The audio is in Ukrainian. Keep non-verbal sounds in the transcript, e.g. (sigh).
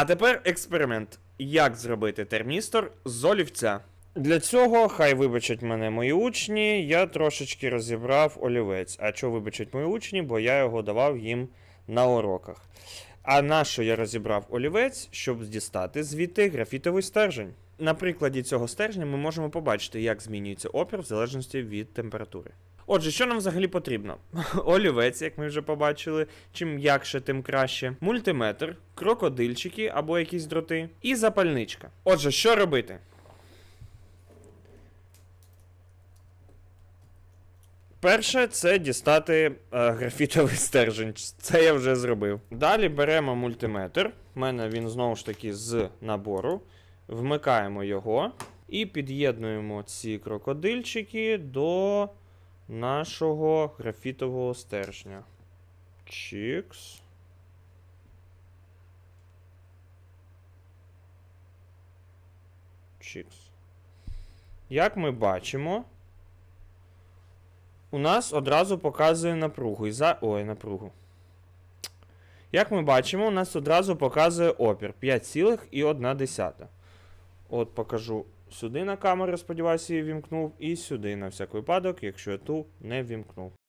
А тепер експеримент. Як зробити термістор з олівця? Для цього, хай вибачать мене мої учні, я трошечки розібрав олівець. А що вибачать мої учні, бо я його давав їм на уроках. А на що я розібрав олівець, щоб дістати звідти графітовий стержень? На прикладі цього стержня ми можемо побачити, як змінюється опір в залежності від температури. Отже, що нам взагалі потрібно? (laughs) Олівець, як ми вже побачили, чим м'якше, тим краще. Мультиметр, крокодильчики або якісь дроти, і запальничка. Отже, що робити? Перше це дістати е, графітовий стержень. Це я вже зробив. Далі беремо мультиметр. У мене він знову ж таки з набору. Вмикаємо його і під'єднуємо ці крокодильчики до нашого графітового стержня. Чікс. Чікс. Як ми бачимо, у нас одразу показує напругу. І за... Ой, напругу. Як ми бачимо, у нас одразу показує опір 5,1. От покажу сюди на камеру, сподіваюся, її вімкнув, і сюди на всяк випадок, якщо я ту не вімкнув.